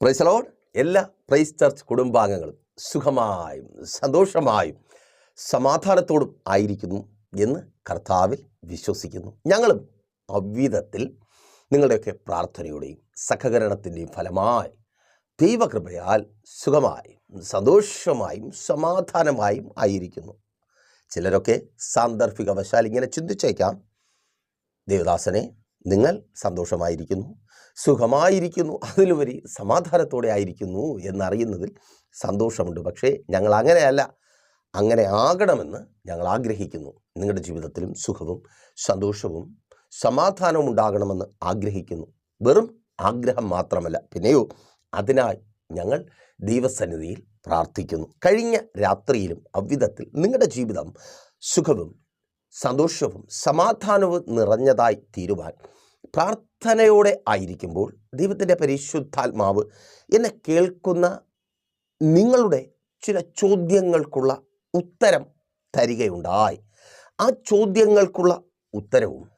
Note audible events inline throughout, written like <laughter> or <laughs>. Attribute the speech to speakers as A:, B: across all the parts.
A: പ്രൈസലോഡ് എല്ലാ praise church കുടുംബാംഗങ്ങളും സുഖമായും സന്തോഷമായും സമാധാനത്തോടും ആയിരിക്കുന്നു എന്ന് കർത്താവിൽ വിശ്വസിക്കുന്നു. ഞങ്ങളും അവിധത്തിൽ നിങ്ങളുടെയൊക്കെ പ്രാർത്ഥനയുടെയും സഹകരണത്തിന്റെയും ഫലമായി ദൈവകൃപയാൽ സുഖമായും സന്തോഷമായും സമാധാനമായും ആയിരിക്കുന്നു. ചിലരൊക്കെ സാന്ദർഭികവശാൽ ഇങ്ങനെ ചിന്തിച്ചേക്കാം ദേവദാസനെ നിങ്ങൾ സന്തോഷമായിരിക്കുന്നു സുഖമായിരിക്കുന്നു. അതിലുപരി സമാധാനത്തോടെ ആയിരിക്കുന്നു എന്നറിയുന്നതിൽ സന്തോഷമുണ്ട്. പക്ഷേ ഞങ്ങൾ അങ്ങനെയല്ല. അങ്ങനെ ആകണമെന്ന് ഞങ്ങൾ ആഗ്രഹിക്കുന്നു. നിങ്ങളുടെ ജീവിതത്തിലും സുഖവും സന്തോഷവും സമാധാനവും ഉണ്ടാകണമെന്ന് ആഗ്രഹിക്കുന്നു. വെറും ആഗ്രഹം മാത്രമല്ല. പിന്നെയോ അതിനായി ഞങ്ങൾ ദൈവസന്നിധിയിൽ പ്രാർത്ഥിക്കുന്നു. കഴിഞ്ഞ രാത്രിയിലും അவ்விധത്തിൽ നിങ്ങളുടെ ജീവിതം സുഖവും സന്തോഷവും സമാധാനവും നിറഞ്ഞതായി തീരുവാൻ പ്രാർത്ഥനയോടെ ആയിരിക്കുമ്പോൾ ദൈവത്തിന്റെ പരിശുദ്ധാത്മാവ് എന്നെ കേൾക്കുന്ന നിങ്ങളുടെ ചില ചോദ്യങ്ങൾക്കുള്ള ഉത്തരം തരികയുണ്ടായി. ആ ചോദ്യങ്ങൾക്കുള്ള ഉത്തരവും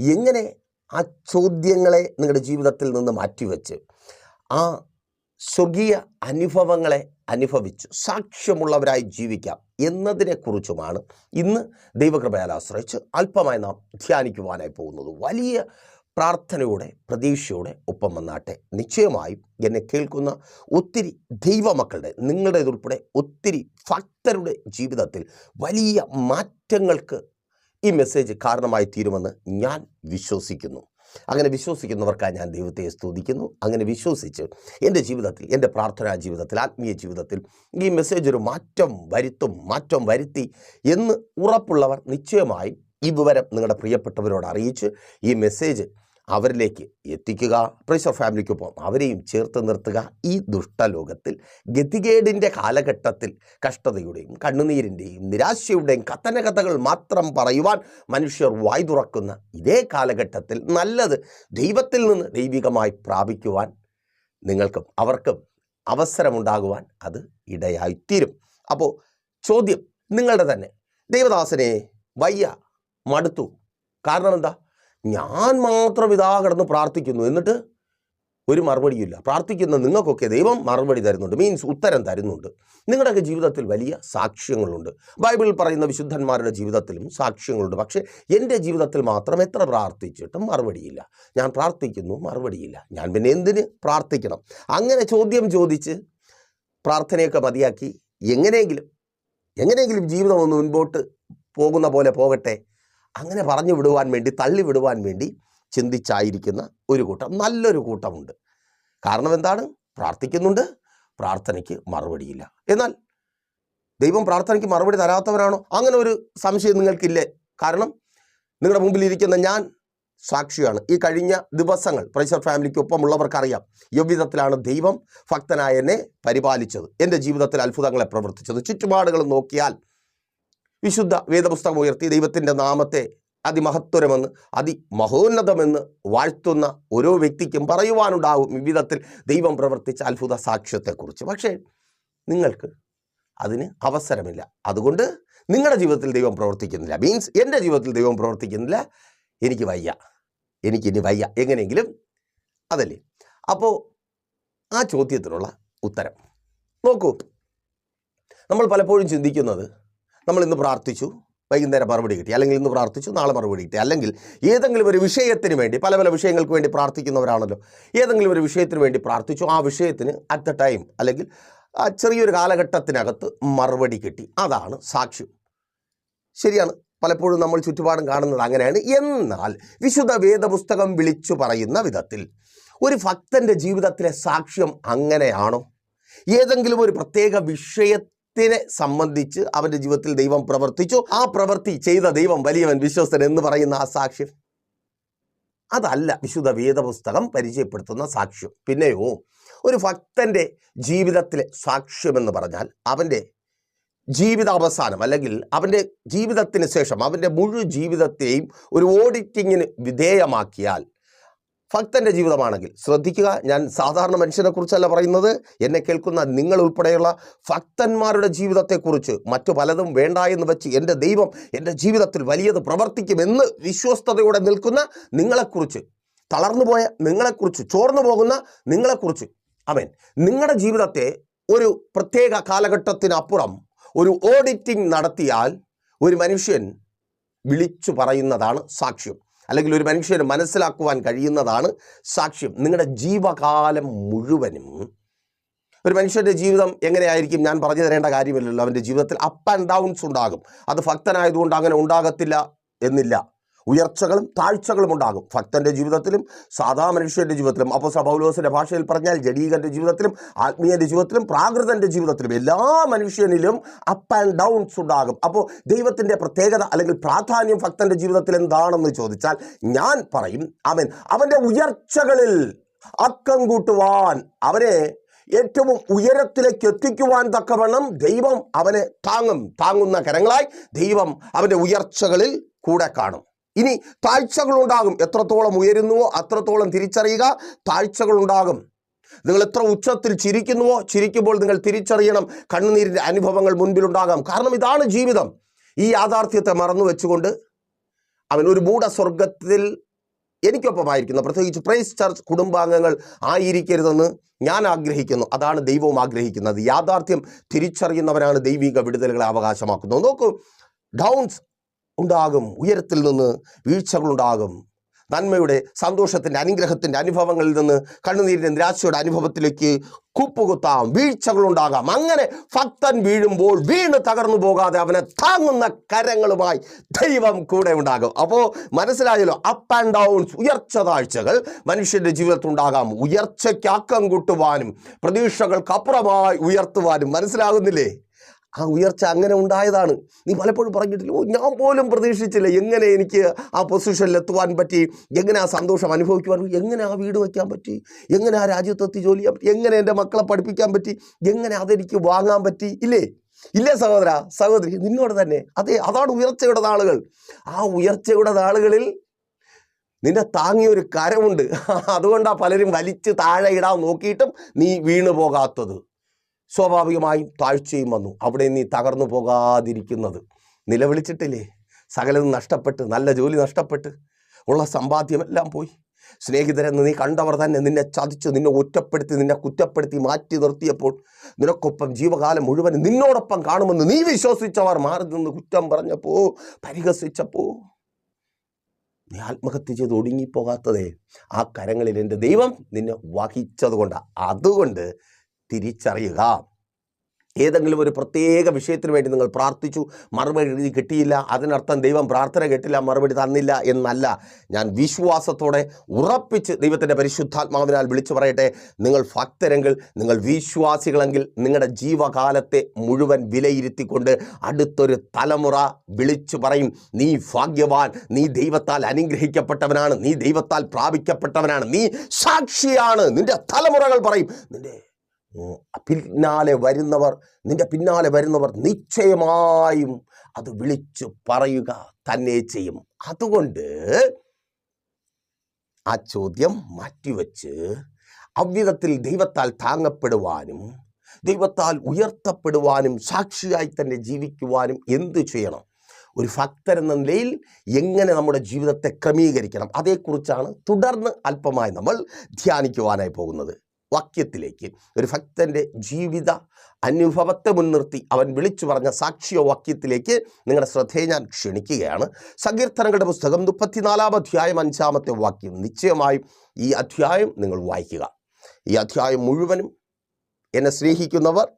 A: എങ്ങനെ ആ ചോദ്യങ്ങളെ നിങ്ങളുടെ ജീവിതത്തിൽ നിന്ന് മാറ്റിവെച്ച് ആ സ്വർഗീയ അനുഭവങ്ങളെ അനുഭവിച്ച്. സാക്ഷ്യമുള്ളവരായി ജീവിക്കാം എന്നതിനെക്കുറിച്ചുമാണ് ഇന്ന് ദൈവകൃപയാൽ ആശ്രയിച്ച് അല്പമായി നാം ധ്യാനിക്കുവാനായി പോകുന്നത്. വലിയ പ്രാർത്ഥനയോടെ പ്രതീക്ഷയോടെ ഒപ്പം വന്നാട്ടെ. നിശ്ചയമായും എന്നെ കേൾക്കുന്ന ഒത്തിരി ദൈവമക്കളുടെ നിങ്ങളുടേതുൾപ്പെടെ ഒത്തിരി ഭക്തരുടെ ജീവിതത്തിൽ വലിയ മാറ്റങ്ങൾക്ക് ഈ മെസ്സേജ് കാരണമായി തീരുമെന്ന് ഞാൻ വിശ്വസിക്കുന്നു. അങ്ങനെ വിശ്വസിക്കുന്നവർക്കായി ഞാൻ ദൈവത്തെ സ്തുതിക്കുന്നു. അങ്ങനെ വിശ്വസിച്ച് എന്റെ ജീവിതത്തിൽ എന്റെ പ്രാർത്ഥനാ ജീവിതത്തിൽ ആത്മീയ ജീവിതത്തിൽ ഈ മെസ്സേജ് ഒരു മാറ്റം വരുത്തും മാറ്റം വരുത്തി എന്ന് ഉറപ്പുള്ളവർ നിശ്ചയമായും ഈ വിവരം നിങ്ങളുടെ പ്രിയപ്പെട്ടവരോട് അറിയിച്ച് ഈ മെസ്സേജ് അവരിലേക്ക് എത്തിക്കുക. പ്രൈസർ ഫാമിലിക്കൊപ്പം അവരെയും ചേർത്ത് നിർത്തുക. ഈ ദുഷ്ടലോകത്തിൽ ഗതികേടിന്റെ കാലഘട്ടത്തിൽ കഷ്ടതയുടെയും കണ്ണുനീരിന്റെയും നിരാശയുടെയും കത്തന കഥകൾ മാത്രം പറയുവാൻ മനുഷ്യർ വായ് തുറക്കുന്ന ഇതേ കാലഘട്ടത്തിൽ നല്ലത് ദൈവത്തിൽ നിന്ന് ദൈവികമായി പ്രാപിക്കുവാൻ നിങ്ങൾക്കും അവർക്കും അവസരമുണ്ടാകുവാൻ അത് ഇടയായിത്തീരും. അപ്പോൾ ചോദ്യം നിങ്ങളുടെ തന്നെ. ദൈവദാസനെ വയ്യ മടുത്തു. കാരണം എന്താ? ഞാൻ മാത്രം ഇതാ കിടന്ന് പ്രാർത്ഥിക്കുന്നു. എന്നിട്ട് ഒരു മറുപടിയില്ല പ്രാർത്ഥിക്കുന്ന നിങ്ങൾക്കൊക്കെ ദൈവം മറുപടി തരുന്നുണ്ട്. മീൻസ് ഉത്തരം തരുന്നുണ്ട്. നിങ്ങളുടെയൊക്കെ ജീവിതത്തിൽ വലിയ സാക്ഷ്യങ്ങളുണ്ട്. ബൈബിളിൽ പറയുന്ന വിശുദ്ധന്മാരുടെ ജീവിതത്തിലും സാക്ഷ്യങ്ങളുണ്ട്. പക്ഷേ എന്റെ ജീവിതത്തിൽ മാത്രം എത്ര പ്രാർത്ഥിച്ചിട്ടും മറുപടിയില്ല. ഞാൻ പ്രാർത്ഥിക്കുന്നു മറുപടിയില്ല. ഞാൻ പിന്നെ എന്തിന് പ്രാർത്ഥിക്കണം? അങ്ങനെ ചോദ്യം ചോദിച്ച് പ്രാർത്ഥനയൊക്കെ മതിയാക്കി എങ്ങനെയെങ്കിലും എങ്ങനെയെങ്കിലും ജീവിതം ഒന്ന് മുൻപോട്ട് പോകുന്ന പോലെ പോകട്ടെ. അങ്ങനെ പറഞ്ഞു വിടുവാൻ വേണ്ടി തള്ളി വിടുവാൻ വേണ്ടി ചിന്തിച്ചായിരിക്കുന്ന ഒരു കൂട്ടം നല്ലൊരു കൂട്ടമുണ്ട്. കാരണം എന്താണ്? പ്രാർത്ഥിക്കുന്നുണ്ട് പ്രാർത്ഥനയ്ക്ക് മറുപടിയില്ല. എന്നാൽ ദൈവം പ്രാർത്ഥനയ്ക്ക് മറുപടി തരാത്തവരാണോ? അങ്ങനെ ഒരു സംശയം നിങ്ങൾക്കില്ലേ? കാരണം നിങ്ങളുടെ മുമ്പിൽ ഇരിക്കുന്ന ഞാൻ സാക്ഷിയാണ്. ഈ കഴിഞ്ഞ ദിവസങ്ങൾ പ്രൈസർ ഫാമിലിക്ക് ഒപ്പമുള്ളവർക്കറിയാം. എவ்விധത്തിലാണ് ദൈവം ഭക്തനായ എന്നെ പരിപാലിച്ചത്? എന്റെ ജീവിതത്തിൽ അത്ഭുതങ്ങളെ പ്രവർത്തിച്ചത്. ചുറ്റുപാടുകൾ നോക്കിയാൽ വിശുദ്ധ വേദപുസ്തകം ഉയർത്തി ദൈവത്തിന്റെ നാമത്തെ അതിമഹത്വരമെന്ന് അതിമഹോന്നതമെന്ന് വാഴ്ത്തുന്ന ഓരോ വ്യക്തിക്കും പറയുവാനുണ്ടാവും വിവിധത്തിൽ ദൈവം പ്രവർത്തിച്ച അത്ഭുത സാക്ഷ്യത്തെക്കുറിച്ച്. പക്ഷേ നിങ്ങൾക്ക് അതിന് അവസരമില്ല. അതുകൊണ്ട് നിങ്ങളുടെ ജീവിതത്തിൽ ദൈവം പ്രവർത്തിക്കുന്നില്ല. മീൻസ് എന്റെ ജീവിതത്തിൽ ദൈവം പ്രവർത്തിക്കുന്നില്ല. എനിക്ക് വയ്യ. എനിക്കിനി വയ്യ. എങ്ങനെയെങ്കിലും അതല്ലേ? അപ്പോൾ ആ ചോദ്യത്തിനുള്ള ഉത്തരം. നോക്കൂ. നമ്മൾ പലപ്പോഴും ചിന്തിക്കുന്നത് നമ്മൾ ഇന്ന് പ്രാർത്ഥിച്ചു വൈകുന്നേരം മറുപടി കിട്ടി അല്ലെങ്കിൽ ഇന്ന് പ്രാർത്ഥിച്ചു നാളെ മറുപടി കിട്ടി. അല്ലെങ്കിൽ ഏതെങ്കിലും ഒരു വിഷയത്തിന് വേണ്ടി പല പല വിഷയങ്ങൾക്ക് വേണ്ടി പ്രാർത്ഥിക്കുന്നവരാണല്ലോ. ഏതെങ്കിലും ഒരു വിഷയത്തിന് വേണ്ടി പ്രാർത്ഥിച്ചു ആ വിഷയത്തിന് അറ്റ് ദ ടൈം അല്ലെങ്കിൽ ആ ചെറിയൊരു കാലഘട്ടത്തിനകത്ത് മറുപടി കിട്ടി. അതാണ് സാക്ഷ്യം. ശരിയാണ്. പലപ്പോഴും നമ്മൾ ചുറ്റുപാടും കാണുന്നത് അങ്ങനെയാണ്. എന്നാൽ വിശുദ്ധ വേദപുസ്തകം വിളിച്ചു പറയുന്ന വിധത്തിൽ ഒരു ഭക്തന്റെ ജീവിതത്തിലെ സാക്ഷ്യം അങ്ങനെയാണോ? ഏതെങ്കിലും ഒരു പ്രത്യേക വിഷയത്തിനെ സംബന്ധിച്ച് അവന്റെ ജീവിതത്തിൽ ദൈവം പ്രവർത്തിച്ചു. ആ പ്രവൃത്തി ചെയ്ത ദൈവം വലിയവൻ വിശ്വസ്തൻ എന്ന് പറയുന്ന ആ സാക്ഷ്യം. അതല്ല വിശുദ്ധ വേദപുസ്തകം പരിചയപ്പെടുത്തുന്ന സാക്ഷ്യം. പിന്നെയോ ഒരു ഭക്തന്റെ ജീവിതത്തിലെ സാക്ഷ്യമെന്ന് പറഞ്ഞാൽ അവന്റെ ജീവിതാവസാനം അല്ലെങ്കിൽ അവന്റെ ജീവിതത്തിന് ശേഷം അവന്റെ മുഴുവൻ ജീവിതത്തെയും ഒരു ഓഡിറ്റിങ്ങിന് വിധേയമാക്കിയാൽ ഭക്തന്റെ ജീവിതമാണെങ്കിൽ. ശ്രദ്ധിക്കുക ഞാൻ സാധാരണ മനുഷ്യനെക്കുറിച്ചല്ല പറയുന്നത്. എന്നെ കേൾക്കുന്ന നിങ്ങൾ ഉൾപ്പെടെയുള്ള ഭക്തന്മാരുടെ ജീവിതത്തെക്കുറിച്ച് മറ്റു പലതും വേണ്ട എന്ന് വെച്ച് എന്റെ ദൈവം എന്റെ ജീവിതത്തിൽ വലിയത് പ്രവർത്തിക്കുമെന്ന് വിശ്വസ്തയോടെ നിൽക്കുന്ന നിങ്ങളെക്കുറിച്ച് തളർന്നുപോയ നിങ്ങളെക്കുറിച്ച് ചോർന്നു പോകുന്ന നിങ്ങളെക്കുറിച്ച് അവൻ നിങ്ങളുടെ ജീവിതത്തെ ഒരു പ്രത്യേക കാലഘട്ടത്തിനപ്പുറം ഒരു ഓഡിറ്റിംഗ് നടത്തിയാൽ ഒരു മനുഷ്യൻ വിളിച്ചു പറയുന്നതാണ് സാക്ഷ്യം. അല്ലെങ്കിൽ ഒരു മനുഷ്യന് മനസ്സിലാക്കുവാൻ കഴിയുന്നതാണ് സാക്ഷ്യം. നിങ്ങളുടെ ജീവകാലം മുഴുവനും ഒരു മനുഷ്യന്റെ ജീവിതം എങ്ങനെയായിരിക്കും? ഞാൻ പറഞ്ഞു തരേണ്ട കാര്യമില്ലല്ലോ. അവന്റെ ജീവിതത്തിൽ അപ്പ് ആൻഡ് ഡൗൺസ് ഉണ്ടാകും. അത് ഭക്തനായതുകൊണ്ട് അങ്ങനെ ഉണ്ടാകത്തില്ല എന്നില്ല. ഉയർച്ചകളും താഴ്ചകളും ഉണ്ടാകും. ഭക്തന്റെ ജീവിതത്തിലും സാധാ മനുഷ്യന്റെ ജീവിതത്തിലും അപ്പോൾ പൗലോസിന്റെ ഭാഷയിൽ പറഞ്ഞാൽ ജഡീകന്റെ ജീവിതത്തിലും ആത്മീയന്റെ ജീവിതത്തിലും പ്രാകൃതന്റെ ജീവിതത്തിലും എല്ലാ മനുഷ്യനിലും അപ്പ് ആൻഡ് ഡൗൺസ് ഉണ്ടാകും. അപ്പോൾ ദൈവത്തിന്റെ പ്രത്യേകത അല്ലെങ്കിൽ പ്രാധാന്യം ഭക്തന്റെ ജീവിതത്തിൽ എന്താണെന്ന് ചോദിച്ചാൽ ഞാൻ പറയും അവൻ അവന്റെ ഉയർച്ചകളിൽ അക്കം കൂട്ടുവാൻ അവനെ ഏറ്റവും ഉയരത്തിലേക്ക് എത്തിക്കുവാൻ തക്കവണ്ണം ദൈവം അവനെ താങ്ങും. താങ്ങുന്ന കരങ്ങളായി ദൈവം അവന്റെ ഉയർച്ചകളിൽ കൂടെ കാണും. ഇനി താഴ്ചകളുണ്ടാകും. എത്രത്തോളം ഉയരുന്നുവോ അത്രത്തോളം തിരിച്ചറിയുക. താഴ്ചകളുണ്ടാകും. നിങ്ങൾ എത്ര ഉച്ചത്തിൽ ചിരിക്കുന്നുവോ ചിരിക്കുമ്പോൾ നിങ്ങൾ തിരിച്ചറിയണം. കണ്ണുനീരിന്റെ അനുഭവങ്ങൾ മുൻപിലുണ്ടാകാം. കാരണം ഇതാണ് ജീവിതം. ഈ യാഥാർത്ഥ്യത്തെ മറന്നു വെച്ചുകൊണ്ട് അവൻ ഒരു മൂഢസ്വർഗത്തിൽ എനിക്കൊപ്പമായിരിക്കുന്നു. പ്രത്യേകിച്ച് പ്രൈസ് ചർച്ച് കുടുംബാംഗങ്ങൾ ആയിരിക്കരുതെന്ന് ഞാൻ ആഗ്രഹിക്കുന്നു. അതാണ് ദൈവവും ആഗ്രഹിക്കുന്നത്. യാഥാർത്ഥ്യം തിരിച്ചറിയുന്നവരാണ് ദൈവിക വിടുതലുകളെ അവകാശമാക്കുന്നത്. നോക്കൂ ഡൗൺസ് ഉണ്ടാകും. ഉയരത്തിൽ നിന്ന് വീഴ്ചകളുണ്ടാകും. നന്മയുടെ സന്തോഷത്തിന്റെ അനുഗ്രഹത്തിന്റെ അനുഭവങ്ങളിൽ നിന്ന് കണ്ണുനീരിന്റെ നിരാശയുടെ അനുഭവത്തിലേക്ക് കുപ്പുകുത്താം. വീഴ്ചകളുണ്ടാകാം. അങ്ങനെ ഭക്തൻ വീഴുമ്പോൾ വീണ് തകർന്നു പോകാതെ അവനെ താങ്ങുന്ന കരങ്ങളുമായി ദൈവം കൂടെ ഉണ്ടാകും. അപ്പോൾ മനസ്സിലായല്ലോ അപ്പ് ആൻഡ് ഡൗൺസ് ഉയർച്ച താഴ്ചകൾ മനുഷ്യന്റെ ജീവിതത്തിൽ ഉണ്ടാകാം. ഉയർച്ചയ്ക്ക് അക്കം കൂട്ടുവാനും പ്രതീക്ഷകൾക്കപ്പുറമായി ഉയർത്തുവാനും മനസ്സിലാകുന്നില്ലേ? ആ ഉയർച്ച അങ്ങനെ ഉണ്ടായതാണ്. നീ പലപ്പോഴും പറഞ്ഞിട്ടില്ല ഓ ഞാൻ പോലും പ്രതീക്ഷിച്ചില്ല എങ്ങനെ എനിക്ക് ആ പൊസിഷനിൽ എത്തുവാൻ പറ്റി? എങ്ങനെ ആ സന്തോഷം അനുഭവിക്കുവാൻ പറ്റി? എങ്ങനെ ആ വീട് വയ്ക്കാൻ പറ്റി? എങ്ങനെ ആ രാജ്യത്തെത്തി ജോലി ചെയ്യാൻ പറ്റി? എങ്ങനെ എന്റെ മക്കളെ പഠിപ്പിക്കാൻ പറ്റി? എങ്ങനെ അതെനിക്ക് വാങ്ങാൻ പറ്റി? ഇല്ലേ? ഇല്ലേ സഹോദര? സഹോദരി നിന്നോട് തന്നെ. അതെ അതാണ് ഉയർച്ചയുടെ നാളുകൾ. ആ ഉയർച്ചയുടെ നാളുകളിൽ നിന്നെ താങ്ങിയ ഒരു കരമുണ്ട്. <laughs> അതുകൊണ്ടാണ് പലരും വലിച്ച് താഴെ ഇടാൻ നോക്കിയിട്ടും നീ വീണു പോകാത്തത് സ്വാഭാവികമായും താഴ്ചയും വന്നു. അവിടെ നീ തകർന്നു പോകാതിരിക്കുന്നത്. നിലവിളിച്ചിട്ടില്ലേ? സകലതും നഷ്ടപ്പെട്ട് നല്ല ജോലി നഷ്ടപ്പെട്ട് ഉള്ള സമ്പാദ്യമെല്ലാം പോയി. സ്നേഹിതരെന്ന് നീ കണ്ടവർ തന്നെ നിന്നെ ചതിച്ച് നിന്നെ ഒറ്റപ്പെടുത്തി നിന്നെ കുറ്റപ്പെടുത്തി മാറ്റി നിർത്തിയപ്പോൾ നിനക്കൊപ്പം ജീവകാലം മുഴുവൻ നിന്നോടൊപ്പം കാണുമെന്ന് നീ വിശ്വസിച്ചവർ മാറി നിന്ന് കുറ്റം പറഞ്ഞപ്പോ പരിഹസിച്ചപ്പോ നീ ആത്മഹത്യ ചെയ്ത് ഒടുങ്ങിപ്പോകാത്തതേ. ആ കരങ്ങളിൽ എന്റെ ദൈവം നിന്നെ വഹിച്ചത് കൊണ്ടാണ് അതുകൊണ്ട് തിരിച്ചറിയുക. ഏതെങ്കിലും ഒരു പ്രത്യേക വിഷയത്തിന് വേണ്ടി നിങ്ങൾ പ്രാർത്ഥിച്ചു മറുപടി കിട്ടിയില്ല അതിനർത്ഥം ദൈവം പ്രാർത്ഥന കേട്ടില്ല മറുപടി തന്നില്ല എന്നല്ല. ഞാൻ വിശ്വാസത്തോടെ ഉറപ്പിച്ച് ദൈവത്തിന്റെ പരിശുദ്ധാത്മാവിനാൽ വിളിച്ചു പറയട്ടെ. നിങ്ങൾ ഭക്തരെങ്കിൽ നിങ്ങൾ വിശ്വാസികളെങ്കിൽ നിങ്ങളുടെ ജീവകാലത്തെ മുഴുവൻ വിലയിരുത്തിക്കൊണ്ട് അടുത്തൊരു തലമുറ വിളിച്ചു പറയും നീ ഭാഗ്യവാൻ നീ ദൈവത്താൽ അനുഗ്രഹിക്കപ്പെട്ടവനാണ് നീ ദൈവത്താൽ പ്രാപിക്കപ്പെട്ടവനാണ് നീ സാക്ഷിയാണ്. നിന്റെ തലമുറകൾ പറയും. നിന്റെ ഉം, പിന്നാലെ വരുന്നവർ നിന്റെ പിന്നാലെ വരുന്നവർ നിശ്ചയമായും അത് വിളിച്ചു പറയുക തന്നെ ചെയ്യും. അതുകൊണ്ട് ആ ചോദ്യം മാറ്റിവെച്ച് അവ്യതത്തിൽ ദൈവത്താൽ താങ്ങപ്പെടുവാനും ദൈവത്താൽ ഉയർത്തപ്പെടുവാനും സാക്ഷിയായി തന്നെ ജീവിക്കുവാനും എന്തു ചെയ്യണം? ഒരു ഭക്തൻ എന്ന നിലയിൽ എങ്ങനെ നമ്മുടെ ജീവിതത്തെ ക്രമീകരിക്കണം? അതേക്കുറിച്ചാണ് തുടർന്ന് അല്പമായി നമ്മൾ ധ്യാനിക്കുവാനായി പോകുന്നത്. വാക്യത്തിലേക്ക്. ഒരു ഭക്തന്റെ ജീവിത അനുഭവത്തെ മുൻനിർത്തി അവൻ വിളിച്ചു പറഞ്ഞ സാക്ഷിയോ വാക്യത്തിലേക്ക് നിങ്ങളുടെ ശ്രദ്ധയെ ഞാൻ ക്ഷണിക്കുകയാണ്. സങ്കീർത്തനങ്ങളുടെ പുസ്തകം മുപ്പത്തിനാലാം അധ്യായം അഞ്ചാമത്തെ വാക്യം. നിശ്ചയമായും ഈ അധ്യായം നിങ്ങൾ വായിക്കുക. ഈ അധ്യായം മുഴുവനും എന്നെ സ്നേഹിക്കുന്നവർ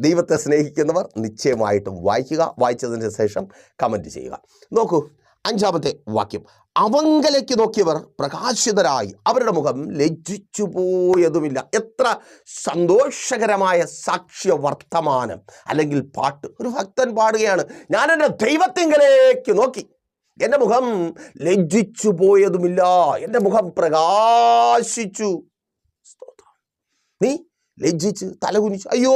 A: ദൈവത്തെ സ്നേഹിക്കുന്നവർ നിശ്ചയമായിട്ടും വായിക്കുക. വായിച്ചതിന് ശേഷം കമന്റ് ചെയ്യുക. നോക്കൂ അഞ്ചാമത്തെ വാക്യം. അവങ്കലേക്ക് നോക്കിയവർ പ്രകാശിതരായി. അവരുടെ മുഖം ലജ്ജിച്ചു പോയതുമില്ല. എത്ര സന്തോഷകരമായ സാക്ഷ്യ വർത്തമാനം അല്ലെങ്കിൽ പാട്ട്. ഒരു ഭക്തൻ പാടുകയാണ്. ഞാൻ എന്റെ ദൈവത്തിങ്കലേക്ക് നോക്കി. എന്റെ മുഖം ലജ്ജിച്ചു പോയതുമില്ല. എന്റെ മുഖം പ്രകാശിച്ചു. നീ ലജ്ജിച്ച് തലകുനിച്ചു. അയ്യോ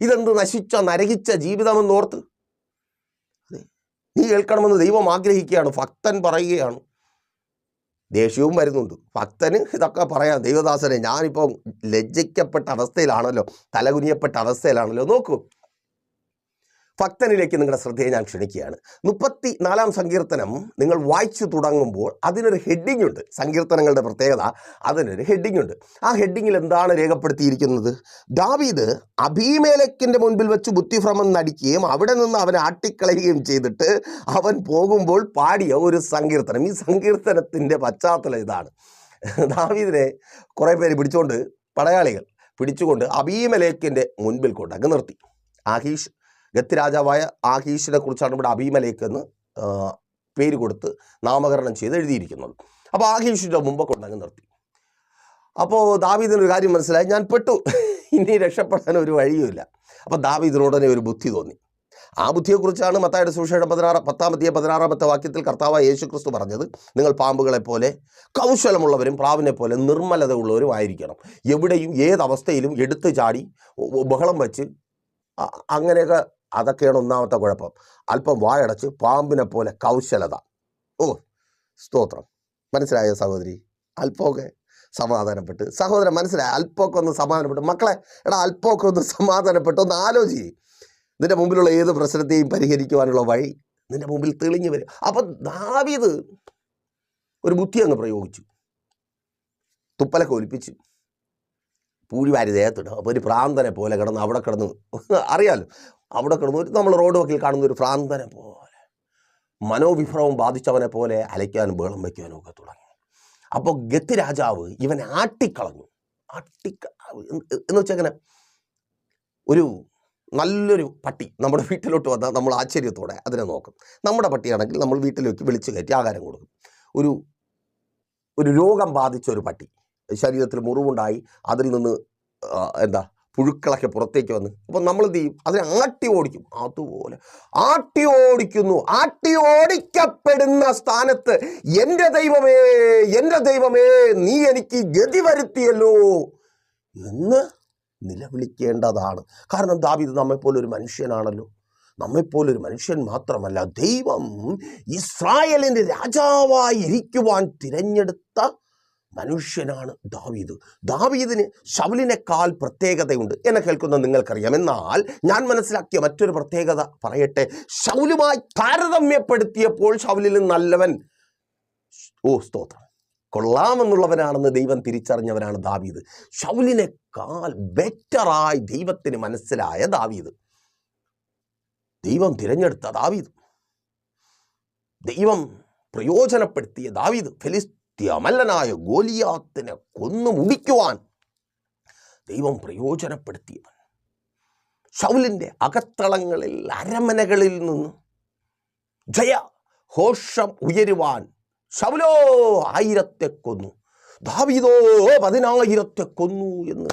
A: ഇതെന്ത് നശിച്ച നരകിച്ച ജീവിതമെന്നോർത്ത് നീ കേൾക്കണമെന്ന് ദൈവം ആഗ്രഹിക്കുകയാണ്. ഭക്തൻ പറയുകയാണ്. ദേഷ്യവും വരുന്നുണ്ട്. ഭക്തന് ഇതൊക്കെ പറയാം. ദൈവദാസനെ ഞാനിപ്പോൾ ലജ്ജിക്കപ്പെട്ട അവസ്ഥയിലാണല്ലോ. തലകുനിയപ്പെട്ട അവസ്ഥയിലാണല്ലോ. നോക്കൂ. ഭക്തനിലേക്ക് നിങ്ങളുടെ ശ്രദ്ധയെ ഞാൻ ക്ഷണിക്കുകയാണ്. മുപ്പത്തി നാലാം സങ്കീർത്തനം നിങ്ങൾ വായിച്ചു തുടങ്ങുമ്പോൾ അതിനൊരു ഹെഡിങ് ഉണ്ട്. സങ്കീർത്തനങ്ങളുടെ പ്രത്യേകത അതിനൊരു ഹെഡിങ് ഉണ്ട്. ആ ഹെഡിങ്ങിൽ എന്താണ് രേഖപ്പെടുത്തിയിരിക്കുന്നത്? ദാവീദ് അഭീമേലക്കിന്റെ മുൻപിൽ വെച്ച് ബുദ്ധിഭ്രമം നടിക്കുകയും അവിടെ നിന്ന് അവനെ ആട്ടിക്കളയുകയും ചെയ്തിട്ട് അവൻ പോകുമ്പോൾ പാടിയ ഒരു സങ്കീർത്തനം. ഈ സങ്കീർത്തനത്തിന്റെ പശ്ചാത്തലം ഇതാണ്. ദാവീദിനെ കുറേ പേര് പിടിച്ചുകൊണ്ട് പടയാളികൾ പിടിച്ചുകൊണ്ട് അബീമലേക്കിന്റെ മുൻപിൽ കൊണ്ടങ്ങ് നിർത്തി. ആഹീഷ് ഗത്ത് രാജാവായ ആഹീഷിനെ കുറിച്ചാണ് ഇവിടെ അബീമലേക്ക് എന്ന് പേര് കൊടുത്ത് നാമകരണം ചെയ്ത് എഴുതിയിരിക്കുന്നത്. അപ്പോൾ ആഹീഷിന്റെ മുമ്പ് കൊണ്ടങ്ങ് നിർത്തി. അപ്പോൾ ദാവീദിനൊരു കാര്യം മനസ്സിലായി. ഞാൻ പെട്ടു. ഇനി രക്ഷപ്പെടാൻ ഒരു വഴിയുമില്ല അപ്പോൾ ദാവീദിനുടനെ ഒരു ബുദ്ധി തോന്നി. ആ ബുദ്ധിയെക്കുറിച്ചാണ് മത്തായുടെ സുവിശേഷം പതിനാറ് പത്താമത്തെ പതിനാറാമത്തെ വാക്യത്തിൽ കർത്താവായ യേശു ക്രിസ്തു പറഞ്ഞത്. നിങ്ങൾ പാമ്പുകളെ പോലെ കൗശലമുള്ളവരും പ്രാവിനെ പോലെ നിർമ്മലത ഉള്ളവരും ആയിരിക്കണം. എവിടെയും ഏതവസ്ഥയിലും എടുത്തു ചാടി ബഹളം വച്ച് അങ്ങനെയൊക്കെ അതൊക്കെയാണ് ഒന്നാമത്തെ കുഴപ്പം. അല്പം വായടച്ച് പാമ്പിനെ പോലെ കൗശലത. ഓ സ്തോത്രം. മനസ്സിലായോ സഹോദരി? അല്പമൊക്കെ സമാധാനപ്പെട്ട്. സഹോദരൻ മനസ്സിലായി? അല്പമൊക്കെ ഒന്ന് സമാധാനപ്പെട്ട്. മക്കളെ എടാ അല്പമൊക്കെ ഒന്ന് സമാധാനപ്പെട്ട്. ഒന്ന് ആലോചി നിന്റെ മുമ്പിലുള്ള ഏത് പ്രശ്നത്തെയും പരിഹരിക്കുവാനുള്ള വഴി നിന്റെ മുമ്പിൽ തെളിഞ്ഞു വരും. അപ്പം ദാവീത് ഒരു ബുദ്ധി അങ്ങ് പ്രയോഗിച്ചു. തുപ്പലൊക്കെ ഒലിപ്പിച്ചു പൂഴി വാരി ദേഹത്തിടും. അപ്പോൾ ഒരു പ്രാന്തനെ പോലെ കിടന്ന് അവിടെ കിടന്ന്. അറിയാലോ? അവിടെ കിടന്നു നമ്മൾ റോഡ് വക്കിൽ കാണുന്ന ഒരു പ്രാന്തനെ പോലെ മനോവിഭ്രമം ബാധിച്ചവനെ പോലെ അലയ്ക്കാനും ബേളം വയ്ക്കാനും ഒക്കെ തുടങ്ങി. അപ്പോൾ ഗത്തി രാജാവ് ഇവനെ ആട്ടിക്കളഞ്ഞു. ആട്ടിക്ക എന്ന് വെച്ചാൽ അങ്ങനെ ഒരു നല്ലൊരു പട്ടി നമ്മുടെ വീട്ടിലോട്ട് വന്നാൽ നമ്മൾ ആശ്ചര്യത്തോടെ അതിനെ നോക്കും. നമ്മുടെ പട്ടിയാണെങ്കിൽ നമ്മൾ വീട്ടിലേക്ക് വിളിച്ചു കയറ്റി ആഹാരം കൊടുക്കും. ഒരു ഒരു രോഗം ബാധിച്ച ഒരു പട്ടി ശരീരത്തിൽ മുറിവുണ്ടായി അതിൽ നിന്ന് എന്താ പുഴുക്കളൊക്കെ പുറത്തേക്ക് വന്ന്. അപ്പം നമ്മൾ എന്ത് ചെയ്യും അതിനെ ആട്ടി ഓടിക്കും. അതുപോലെ ആട്ടി ഓടിക്കുന്നു. ആട്ടി ഓടിക്കപ്പെടുന്ന സ്ഥാനത്ത് എന്റെ ദൈവമേ എന്റെ ദൈവമേ നീ എനിക്ക് ഗതി വരുത്തിയല്ലോ എന്ന് നിലവിളിക്കേണ്ടതാണ്. കാരണം ദാവീദ് നമ്മെപ്പോലൊരു മനുഷ്യനാണല്ലോ. നമ്മെപ്പോലൊരു മനുഷ്യൻ മാത്രമല്ല ദൈവം ഇസ്രായേലിന്റെ രാജാവായി ഇരിക്കുവാൻ തിരഞ്ഞെടുത്ത മനുഷ്യനാണ് ദാവീദ്. ദാവീദിന് ശൗലിനേക്കാൾ പ്രത്യേകതയുണ്ട് എന്നെ കേൾക്കുന്ന നിങ്ങൾക്കറിയാം. എന്നാൽ ഞാൻ മനസ്സിലാക്കിയ മറ്റൊരു പ്രത്യേകത പറയട്ടെ. ശൗലുമായി താരതമ്യപ്പെടുത്തിയപ്പോൾ ശൗലിൽ നല്ലവൻ ഓ സ്തോത്രം. കൊള്ളാമെന്നുള്ളവനാണെന്ന് ദൈവം തിരിച്ചറിഞ്ഞവനാണ് ദാവീദ്. ശൗലിനേക്കാൾ ബെറ്ററായി ദൈവത്തിന് മനസ്സിലായ ദാവീദ്. ദൈവം തിരഞ്ഞെടുത്ത ദാവീദ്. ദൈവം പ്രയോജനപ്പെടുത്തിയ ദാവീദ്. ഫിലിസ്ത്യമല്ലനായ ഗോലിയാത്തിനെ കൊന്നു മുടിക്കുവാൻ ദൈവം പ്രയോജനപ്പെടുത്തിയവൻ. ഷൗലിന്റെ അകത്തളങ്ങളിൽ അരമനകളിൽ നിന്ന് ജയ ഘോഷം ഉയരുവാൻ ഷൗലോ ആയിരത്തെ കൊന്നു. ദാവീദോ പതിനായിരത്തെ കൊന്നു എന്ന്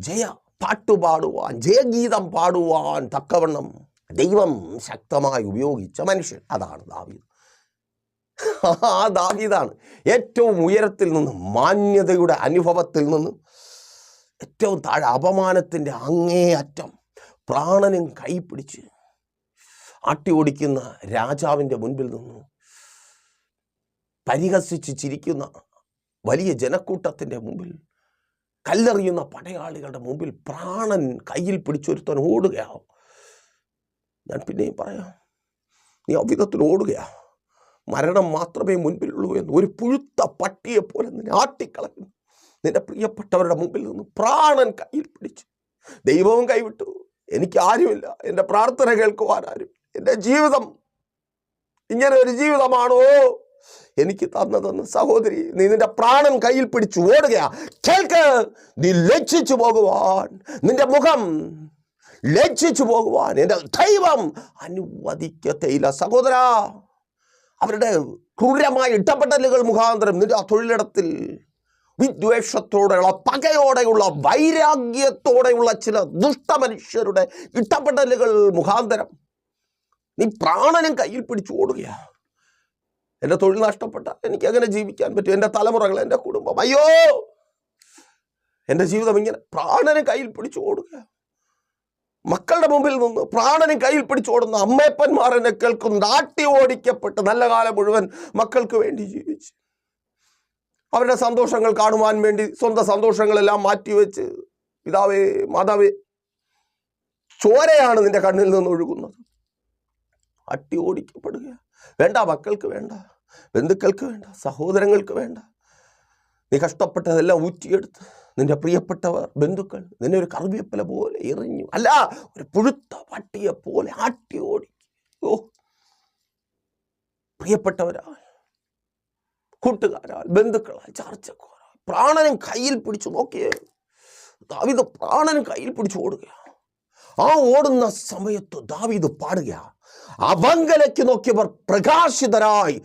A: ജയ പാട്ടുപാടുവാൻ ജയഗീതം പാടുവാൻ തക്കവണ്ണം ദൈവം ശക്തമായി ഉപയോഗിച്ച മനുഷ്യൻ. അതാണ് ദാവീദ്. <laughs> ആ ദാവീദാണ് ഏറ്റവും ഉയരത്തിൽ നിന്ന് മാന്യതയുടെ അനുഭവത്തിൽ നിന്ന് ഏറ്റവും താഴെ അപമാനത്തിന്റെ അങ്ങേ അറ്റം പ്രാണനും കൈപ്പിടിച്ച് ആട്ടി ഓടിക്കുന്ന രാജാവിന്റെ മുൻപിൽ നിന്ന് പരിഹസിച്ച് ചിരിക്കുന്ന വലിയ ജനക്കൂട്ടത്തിന്റെ മുമ്പിൽ കല്ലെറിയുന്ന പടയാളികളുടെ മുമ്പിൽ പ്രാണൻ കയ്യിൽ പിടിച്ചൊരുത്തൻ ഓടുകയാവും ഞാൻ പിന്നെയും പറയാം നീ അവിധത്തിൽ ഓടുകയാ. മരണം മാത്രമേ മുൻപിലുള്ളൂ എന്ന് ഒരു പുഴുത്ത പട്ടിയെ പോലെ നിന്നെ ആട്ടിക്കളയുന്നു. നിന്റെ പ്രിയപ്പെട്ടവരുടെ മുമ്പിൽ നിന്ന് പ്രാണൻ കയ്യിൽ പിടിച്ചു. ദൈവവും കൈവിട്ടു. എനിക്ക് ആരുമില്ല. എന്റെ പ്രാർത്ഥന കേൾക്കുവാൻ ആരും. എന്റെ ജീവിതം ഇങ്ങനെ ഒരു ജീവിതമാണോ? എനിക്ക് തന്നതെന്ന് സഹോദരി നീ നിന്റെ പ്രാണൻ കയ്യിൽ പിടിച്ചു ഓടുകയാ. കേൾക്ക്. നീ ലജ്ജിച്ചു പോകുവാൻ. നിന്റെ മുഖം ലജ്ജിച്ചു പോകുവാൻ. എന്റെ ദൈവം അനുവദിക്കത്തേയില്ല. സഹോദര അവരുടെ ക്രൂരമായ ഇടപെടലുകൾ മുഖാന്തരം നിന്റെ ആ തൊഴിലിടത്തിൽ വിദ്വേഷത്തോടെയുള്ള പകയോടെയുള്ള വൈരാഗ്യത്തോടെയുള്ള ചില ദുഷ്ടമനുഷ്യരുടെ ഇടപെടലുകൾ മുഖാന്തരം നീ പ്രാണനും കയ്യിൽ പിടിച്ചു ഓടുകയാണ്. എന്റെ തൊഴിൽ നഷ്ടപ്പെട്ട എനിക്ക് അങ്ങനെ ജീവിക്കാൻ പറ്റും? എന്റെ തലമുറകൾ എന്റെ കുടുംബം. അയ്യോ! എന്റെ ജീവിതം ഇങ്ങനെ പ്രാണനും കയ്യിൽ പിടിച്ചു ഓടുക മക്കളുടെ മുമ്പിൽ നിന്ന് പ്രാണനും കയ്യിൽ പിടിച്ചോടുന്ന അമ്മയപ്പന്മാരനെ കേൾക്കും. നാട്ടി ഓടിക്കപ്പെട്ട് നല്ല കാലം മുഴുവൻ മക്കൾക്ക് വേണ്ടി ജീവിച്ച് അവരുടെ സന്തോഷങ്ങൾ കാണുവാൻ വേണ്ടി സ്വന്തം സന്തോഷങ്ങളെല്ലാം മാറ്റിവെച്ച് പിതാവേ മാതാവേ ചോരയാണ് നിന്റെ കണ്ണിൽ നിന്ന് ഒഴുകുന്നത്. അട്ടി ഓടിക്കപ്പെടുക. വേണ്ട മക്കൾക്ക് വേണ്ട ബന്ധുക്കൾക്ക് വേണ്ട സഹോദരങ്ങൾക്ക് വേണ്ട. നീ കഷ്ടപ്പെട്ടതെല്ലാം ഊറ്റിയെടുത്ത് നിന്റെ പ്രിയപ്പെട്ടവർ ബന്ധുക്കൾ നിന്നെ ഒരു കറിവേപ്പില പോലെ എറിഞ്ഞു. അല്ല ഒരു പുഴുത്ത പട്ടിയെ പോലെ ആട്ടി ഓടി. ഓ പ്രിയപ്പെട്ടവരാൽ കൂട്ടുകാരാൽ ബന്ധുക്കളാൽ ചർച്ചക്കാരാൽ പ്രാണനും കയ്യിൽ പിടിച്ചു നോക്കിയേ. ദാവിദ് പ്രാണനും കയ്യിൽ പിടിച്ചു ഓടുകയാണ് ആ ഓടുന്ന സമയത്ത് ദാവീദ് പാടുക അവങ്കലയ്ക്ക് നോക്കിയവർ പ്രകാശിതരായി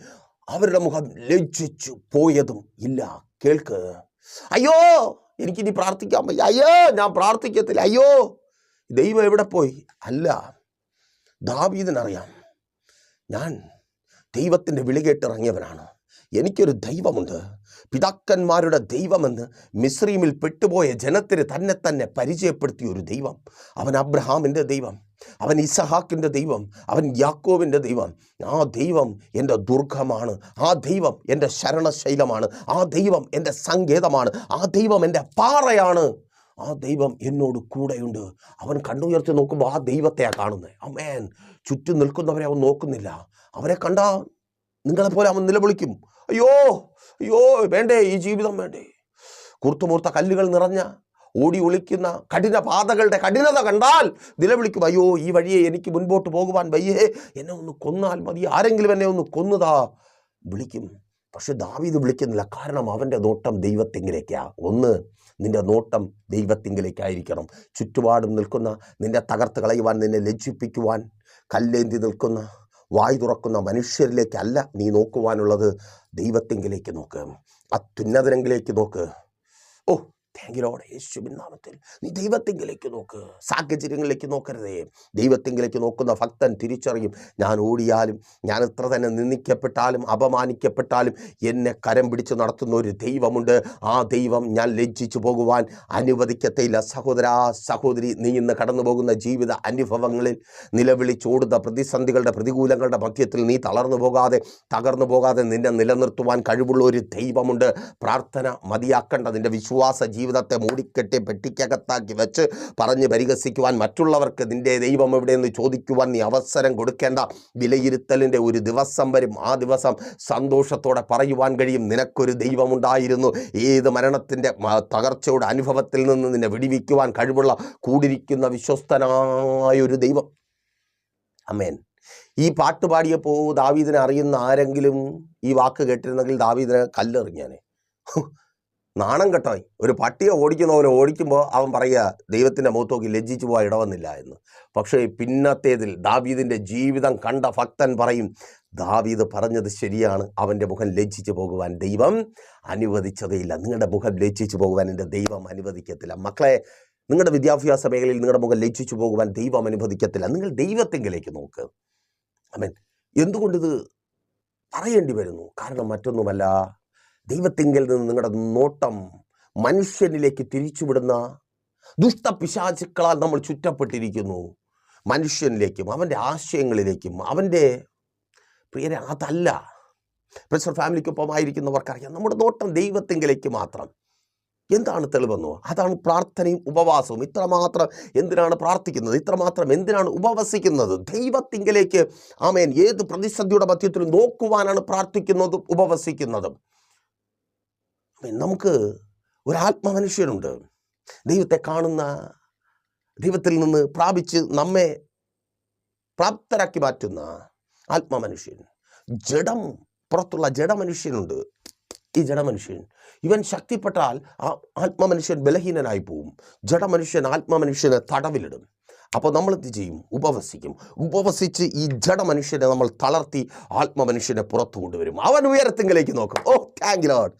A: അവരുടെ മുഖം ലജ്ജിച്ചു പോയതും ഇല്ല. കേൾക്ക്. അയ്യോ എനിക്കിനി പ്രാർത്ഥിക്കാൻ വയ്യ. അയ്യോ ഞാൻ പ്രാർത്ഥിക്കത്തില്ല. അയ്യോ ദൈവം എവിടെ പോയി? അല്ല ദാവീദിനറിയാം. ഞാൻ ദൈവത്തിന്റെ വിളി കേട്ടിറങ്ങിയവനാണ്. എനിക്കൊരു ദൈവമുണ്ട്. പിതാക്കന്മാരുടെ ദൈവമെന്ന് മിശ്രീമിൽ പെട്ടുപോയ ജനത്തിന് തന്നെ തന്നെ പരിചയപ്പെടുത്തിയ ഒരു ദൈവം. അവൻ അബ്രഹാമിന്റെ ദൈവം. അവൻ ഇസഹാക്കിന്റെ ദൈവം അവൻ യാക്കോവിന്റെ ദൈവം. ആ ദൈവം എന്റെ ദുർഗമാണ് ആ ദൈവം എന്റെ ശരണശൈലമാണ് ആ ദൈവം എന്റെ സങ്കേതമാണ് ആ ദൈവം എന്റെ പാറയാണ്. ആ ദൈവം എന്നോട് കൂടെയുണ്ട്. അവൻ കണ്ണുയർത്തി നോക്കുമ്പോൾ ആ ദൈവത്തെയാണ് കാണുന്നത് അമേൻ ചുറ്റും നിൽക്കുന്നവരെ അവൻ നോക്കുന്നില്ല. അവരെ കണ്ടാ നിങ്ങളെപ്പോലെ അവൻ നിലവിളിക്കും. അയ്യോ അയ്യോ വേണ്ടേ ഈ ജീവിതം വേണ്ടേ? കുർത്തുമൂർത്ത കല്ലുകൾ നിറഞ്ഞ ഓടി ഒളിക്കുന്ന കഠിന പാതകളുടെ കഠിനത കണ്ടാൽ നിലവിളിക്കും അയ്യോ ഈ വഴിയെ എനിക്ക് മുൻപോട്ട് പോകുവാൻ വയ്യേ. എന്നെ ഒന്ന് കൊന്നാൽ മതി. ആരെങ്കിലും എന്നെ ഒന്ന് കൊന്നുതാ. വിളിക്കും. പക്ഷെ ദാവീദ് വിളിക്കുന്നില്ല. കാരണം അവന്റെ നോട്ടം ദൈവത്തിങ്കിലേക്കാ. ഒന്ന് നിന്റെ നോട്ടം ദൈവത്തിങ്കിലേക്കായിരിക്കണം. ചുറ്റുപാടും നിൽക്കുന്ന നിന്റെ തകർത്ത് കളയുവാൻ നിന്നെ ലജ്ജിപ്പിക്കുവാൻ കല്ലേന്തി നിൽക്കുന്ന വായ് തുറക്കുന്ന മനുഷ്യരിലേക്കല്ല നീ നോക്കുവാനുള്ളത്. ദൈവത്തെങ്കിലേക്ക് നോക്ക്. അത്യുന്നതനെങ്കിലേക്ക് നോക്ക്. ഓ താങ്കിലോടെ യേശുവിൻ നാമത്തിൽ. നീ ദൈവത്തെങ്കിലേക്ക് നോക്ക്. സാഹചര്യങ്ങളിലേക്ക് നോക്കരുതേ. ദൈവത്തെങ്കിലേക്ക് നോക്കുന്ന ഭക്തൻ തിരിച്ചറിയും. ഞാൻ ഓടിയാലും ഞാൻ എത്ര തന്നെ നിന്ദിക്കപ്പെട്ടാലും അപമാനിക്കപ്പെട്ടാലും എന്നെ കരം പിടിച്ച് നടത്തുന്ന ഒരു ദൈവമുണ്ട്. ആ ദൈവം ഞാൻ ലജ്ജിച്ചു പോകുവാൻ അനുവദിക്കത്തില്ല സഹോദരാ സഹോദരി നീ ഇന്ന് കടന്നു പോകുന്ന ജീവിത അനുഭവങ്ങളിൽ നിലവിളിച്ചോടുന്ന പ്രതിസന്ധികളുടെ പ്രതികൂലങ്ങളുടെ മധ്യത്തിൽ നീ തളർന്നു പോകാതെ തകർന്നു പോകാതെ നിന്നെ നിലനിർത്തുവാൻ കഴിവുള്ള ഒരു ദൈവമുണ്ട്. പ്രാർത്ഥന മതിയാക്കേണ്ട നിന്റെ വിശ്വാസ ജീവിതത്തെ മൂടിക്കെട്ടി പെട്ടിക്കകത്താക്കി വെച്ച് പറഞ്ഞ് പരിഹസിക്കുവാൻ മറ്റുള്ളവർക്ക് നിന്റെ ദൈവം എവിടെയെന്ന് ചോദിക്കുവാൻ നീ അവസരം കൊടുക്കേണ്ട. വിലയിരുത്തലിന്റെ ഒരു ദിവസം വരും. ആ ദിവസം സന്തോഷത്തോടെ പറയുവാൻ കഴിയും. നിനക്കൊരു ദൈവമുണ്ടായിരുന്നു. ഏത് മരണത്തിന്റെ തകർച്ചയുടെ അനുഭവത്തിൽ നിന്ന് നിന്നെ വിടിവിക്കുവാൻ കഴിവുള്ള കൂടിരിക്കുന്ന വിശ്വസ്തനായൊരു ദൈവം. അമേൻ ഈ പാട്ട് പാടിയപ്പോൾ ദാവീദിനെ അറിയുന്ന ആരെങ്കിലും ഈ വാക്ക് കേട്ടിരുന്നെങ്കിൽ ദാവീദിനെ കല്ലെറിഞ്ഞാനെ. നാണം കെട്ടോയി. ഒരു പട്ടിയെ ഓടിക്കുന്ന പോലെ ഓടിക്കുമ്പോൾ അവൻ പറയുക ദൈവത്തിന്റെ മുഖത്ത് നോക്കി ലജ്ജിച്ചു പോകാൻ ഇടവന്നില്ല എന്ന്. പക്ഷേ പിന്നത്തേതിൽ ദാവീദിന്റെ ജീവിതം കണ്ട ഭക്തൻ പറയും ദാവീദ് പറഞ്ഞത് ശരിയാണ്. അവന്റെ മുഖം ലജ്ജിച്ചു പോകുവാൻ ദൈവം അനുവദിച്ചതേയില്ല. നിങ്ങളുടെ മുഖം ലജ്ജിച്ചു പോകുവാൻ എന്റെ ദൈവം അനുവദിക്കത്തില്ല. മക്കളെ നിങ്ങളുടെ വിദ്യാഭ്യാസ മേഖലയിൽ നിങ്ങളുടെ മുഖം ലജ്ജിച്ചു പോകുവാൻ ദൈവം അനുവദിക്കത്തില്ല. നിങ്ങൾ ദൈവത്തെങ്കിലേക്ക് നോക്ക്. അമേൻ എന്തുകൊണ്ടിത് പറയേണ്ടി വരുന്നു? കാരണം മറ്റൊന്നുമല്ല ദൈവത്തിങ്കിൽ നിന്ന് നിങ്ങളുടെ നോട്ടം മനുഷ്യനിലേക്ക് തിരിച്ചുവിടുന്ന ദുഷ്ടപിശാചുക്കളാൽ നമ്മൾ ചുറ്റപ്പെട്ടിരിക്കുന്നു. മനുഷ്യനിലേക്കും അവന്റെ ആശയങ്ങളിലേക്കും അവന്റെ പ്രിയരെ അതല്ല. പ്രഷർ ഫാമിലിക്കൊപ്പമായിരിക്കുന്നവർക്കറിയാം. നമ്മുടെ നോട്ടം ദൈവത്തിങ്കിലേക്ക് മാത്രം. എന്താണ് തെളിവെന്നോ? അതാണ് പ്രാർത്ഥനയും ഉപവാസവും. ഇത്രമാത്രം എന്തിനാണ് പ്രാർത്ഥിക്കുന്നത്? ഇത്രമാത്രം എന്തിനാണ് ഉപവസിക്കുന്നത്? ദൈവത്തിങ്കിലേക്ക് ആമേൻ. ഏത് പ്രതിസന്ധിയുടെ മധ്യത്തിൽ നോക്കുവാനാണ് പ്രാർത്ഥിക്കുന്നതും ഉപവസിക്കുന്നതും. നമുക്ക് ഒരാത്മമനുഷ്യനുണ്ട്. ദൈവത്തെ കാണുന്ന ദൈവത്തിൽ നിന്ന് പ്രാപിച്ച് നമ്മെ പ്രാപ്തരാക്കി മാറ്റുന്ന ആത്മമനുഷ്യൻ. ജഡം പുറത്തുള്ള ജഡമനുഷ്യനുണ്ട്. ഈ ജഡമനുഷ്യൻ. ഇവൻ ശക്തിപ്പെട്ടാൽ ആ ആത്മമനുഷ്യൻ ബലഹീനനായി പോവും. ജഡമനുഷ്യൻ ആത്മമനുഷ്യനെ തടവിലിടും. അപ്പോൾ നമ്മൾ എന്ത് ചെയ്യും? ഉപവസിക്കും. ഉപവസിച്ച് ഈ ജഡ മനുഷ്യനെ നമ്മൾ തളർത്തി ആത്മമനുഷ്യനെ പുറത്തു കൊണ്ടുവരും. അവൻ ഉയരത്തിങ്കിലേക്ക് നോക്കും. ഓ താങ്ക് ലോഡ്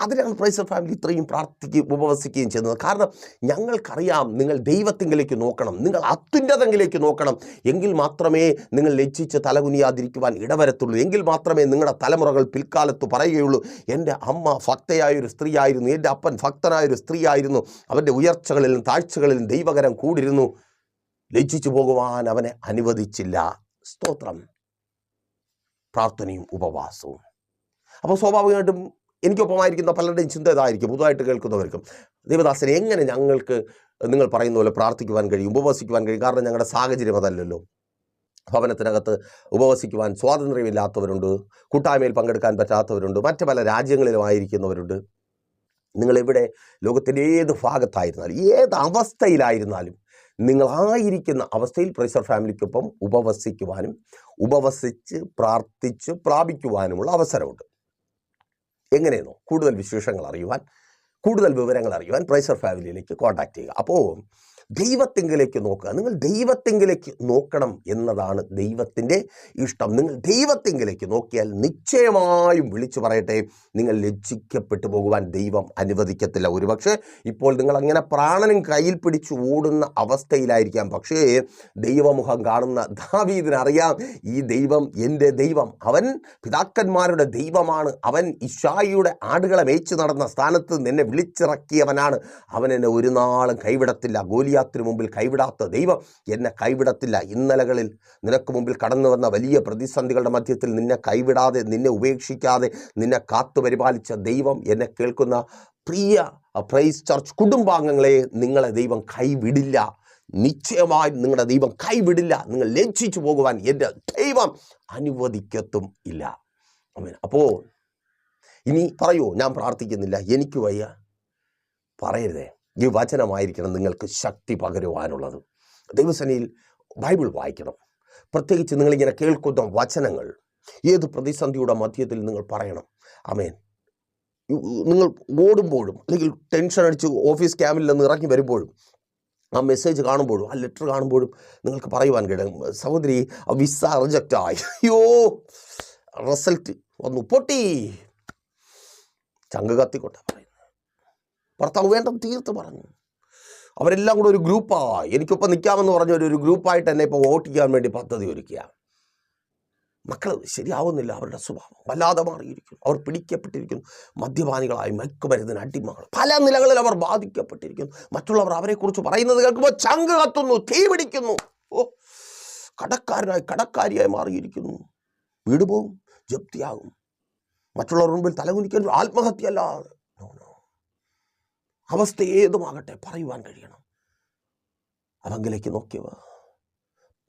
A: അതിനാണ് പ്രൈസർ ഫാമിലി ഇത്രയും പ്രാർത്ഥിക്കുകയും ഉപവസിക്കുകയും ചെയ്യുന്നത്. കാരണം ഞങ്ങൾക്കറിയാം നിങ്ങൾ ദൈവത്തിങ്കിലേക്ക് നോക്കണം. നിങ്ങൾ അത്യുന്നതങ്കിലേക്ക് നോക്കണം. എങ്കിൽ മാത്രമേ നിങ്ങൾ ലജ്ജിച്ച് തലകുനിയാതിരിക്കുവാൻ ഇടവരത്തുള്ളൂ. എങ്കിൽ മാത്രമേ നിങ്ങളുടെ തലമുറകൾ പിൽക്കാലത്ത് പറയുകയുള്ളൂ എന്റെ അമ്മ ഭക്തയായൊരു സ്ത്രീയായിരുന്നു. എന്റെ അപ്പൻ ഭക്തനായൊരു സ്ത്രീയായിരുന്നു. അവന്റെ ഉയർച്ചകളിലും താഴ്ചകളിലും ദൈവകരം കൂടിരുന്നു ലജ്ജിച്ചു പോകുവാൻ അവനെ അനുവദിച്ചില്ല. സ്തോത്രം. പ്രാർത്ഥനയും ഉപവാസവും. അപ്പോൾ സ്വാഭാവികമായിട്ടും എനിക്കൊപ്പമായിരിക്കുന്ന പലരുടെയും ചിന്ത ഇതായിരിക്കും. പുതുതായിട്ട് കേൾക്കുന്നവർക്കും. ദേവദാസൻ എങ്ങനെ ഞങ്ങൾക്ക് നിങ്ങൾ പറയുന്ന പോലെ പ്രാർത്ഥിക്കുവാൻ കഴിയും ഉപവസിക്കുവാൻ കഴിയും? കാരണം ഞങ്ങളുടെ സാഹചര്യം അതല്ലല്ലോ. ഭവനത്തിനകത്ത് ഉപവസിക്കുവാൻ സ്വാതന്ത്ര്യമില്ലാത്തവരുണ്ട്. കൂട്ടായ്മയിൽ പങ്കെടുക്കാൻ പറ്റാത്തവരുണ്ട്. മറ്റു പല രാജ്യങ്ങളിലും ആയിരിക്കുന്നവരുണ്ട്. നിങ്ങളെവിടെ? ലോകത്തിന്റെ ഏത് ഭാഗത്തായിരുന്നാലും ഏത് അവസ്ഥയിലായിരുന്നാലും നിങ്ങളായിരിക്കുന്ന അവസ്ഥയിൽ പ്രൈസർ ഫാമിലിക്കൊപ്പം ഉപവസിക്കുവാനും ഉപവസിച്ച് പ്രാർത്ഥിച്ച് പ്രാപിക്കുവാനുമുള്ള അവസരമുണ്ട്. എങ്ങനെയെന്നോ കൂടുതൽ വിശേഷങ്ങൾ അറിയുവാൻ കൂടുതൽ വിവരങ്ങൾ അറിയുവാൻ പ്രൈസർ ഫാമിലിയിലേക്ക് കോൺടാക്റ്റ് ചെയ്യുക. അപ്പോൾ ദൈവത്തെങ്കിലേക്ക് നോക്കുക. നിങ്ങൾ ദൈവത്തെങ്കിലേക്ക് നോക്കണം എന്നതാണ് ദൈവത്തിന്റെ ഇഷ്ടം. നിങ്ങൾ ദൈവത്തെങ്കിലേക്ക് നോക്കിയാൽ നിശ്ചയമായും വിളിച്ചു പറയട്ടെ നിങ്ങൾ ലജ്ജിക്കപ്പെട്ടു പോകുവാൻ ദൈവം അനുവദിക്കത്തില്ല. ഒരുപക്ഷെ ഇപ്പോൾ നിങ്ങൾ അങ്ങനെ പ്രാണനും കയ്യിൽ പിടിച്ച് ഓടുന്ന അവസ്ഥയിലായിരിക്കാം. പക്ഷേ ദൈവമുഖം കാണുന്ന ദാവീദിനറിയാം ഈ ദൈവം എന്റെ ദൈവം. അവൻ പിതാക്കന്മാരുടെ ദൈവമാണ്. അവൻ ഇഷായിയുടെ ആടുകളെ മേച്ചു നടന്ന സ്ഥാനത്ത് നിന്നെ വിളിച്ചിറക്കിയവനാണ്. അവൻ എന്നെ ഒരു നാളും കൈവിടത്തില്ല. ഗോലിയാത്തിന് മുമ്പിൽ കൈവിടാത്ത ദൈവം എന്നെ കൈവിടത്തില്ല. ഇന്നലകളിൽ നിനക്ക് മുമ്പിൽ കടന്നു വന്ന വലിയ പ്രതിസന്ധികളുടെ മധ്യത്തിൽ നിന്നെ കൈവിടാതെ നിന്നെ ഉപേക്ഷിക്കാതെ നിന്നെ കാത്തു പരിപാലിച്ച ദൈവം എന്നെ കേൾക്കുന്ന പ്രിയ പ്രൈസ് ചർച്ച് കുടുംബാംഗങ്ങളെ നിങ്ങളെ ദൈവം കൈവിടില്ല. നിശ്ചയമായും നിങ്ങളുടെ ദൈവം കൈവിടില്ല. നിങ്ങൾ ലജ്ജിച്ചു പോകുവാൻ എന്റെ ദൈവം അനുവദിക്കത്തും ഇല്ല. അപ്പോൾ ഇനി പറയൂ ഞാൻ പ്രാർത്ഥിക്കുന്നില്ല. എനിക്ക് വയ്യ. പറയരുതേ. ഈ വചനമായിരിക്കണം നിങ്ങൾക്ക് ശക്തി പകരുവാനുള്ളത്. ദൈവസേനയിൽ ബൈബിൾ വായിക്കണം. പ്രത്യേകിച്ച് നിങ്ങളിങ്ങനെ കേൾക്കുന്ന വചനങ്ങൾ ഏത് പ്രതിസന്ധിയുടെ മധ്യത്തിൽ നിങ്ങൾ പറയണം? അമേൻ നിങ്ങൾ ഓടുമ്പോഴും അല്ലെങ്കിൽ ടെൻഷൻ അടിച്ച് ഓഫീസ് ക്യാമ്പിൽ നിന്ന് ഇറങ്ങി വരുമ്പോഴും ആ മെസ്സേജ് കാണുമ്പോഴും ആ ലെറ്റർ കാണുമ്പോഴും നിങ്ങൾക്ക് പറയുവാൻ കഴിയും സഹോദരി ആ വിസ റിജക്റ്റ് ആയി. അയ്യോ റിസൾട്ട് വന്നു. പൊട്ടി. ചങ്ക് കത്തിക്കൊണ്ട ഭർത്താവ് വേണ്ടെന്ന് തീർത്ത് പറഞ്ഞു. അവരെല്ലാം കൂടെ ഒരു ഗ്രൂപ്പായി. എനിക്കൊപ്പം നിൽക്കാമെന്ന് പറഞ്ഞ ഒരു- ഗ്രൂപ്പായിട്ട് എന്നെ ഇപ്പോൾ വോട്ട് ചെയ്യാൻ വേണ്ടി പദ്ധതി ഒരുക്കുക മക്കൾ ശരിയാവുന്നില്ല അവരുടെ സ്വഭാവം. വല്ലാതെ മാറിയിരിക്കുന്നു. അവർ പിടിക്കപ്പെട്ടിരിക്കുന്നു. മദ്യപാനികളായി മയക്കുമരുന്നിന് അടിമകൾ പല നിലകളിൽ അവർ ബാധിക്കപ്പെട്ടിരിക്കുന്നു. മറ്റുള്ളവർ അവരെക്കുറിച്ച് പറയുന്നത് കേൾക്കുമ്പോൾ ചങ്ക് കത്തുന്നു തീ പിടിക്കുന്നു. ഓ കടക്കാരനായി കടക്കാരിയായി മാറിയിരിക്കുന്നു. വീട് പോവും ജപ്തിയാകും. മറ്റുള്ളവർ മുമ്പിൽ തലകുനിക്കാൻ ആത്മഹത്യയല്ലാതെ. അവസ്ഥ ഏതുമാകട്ടെ പറയുവാൻ കഴിയണം. അവങ്കിലേക്ക് നോക്കിയവർ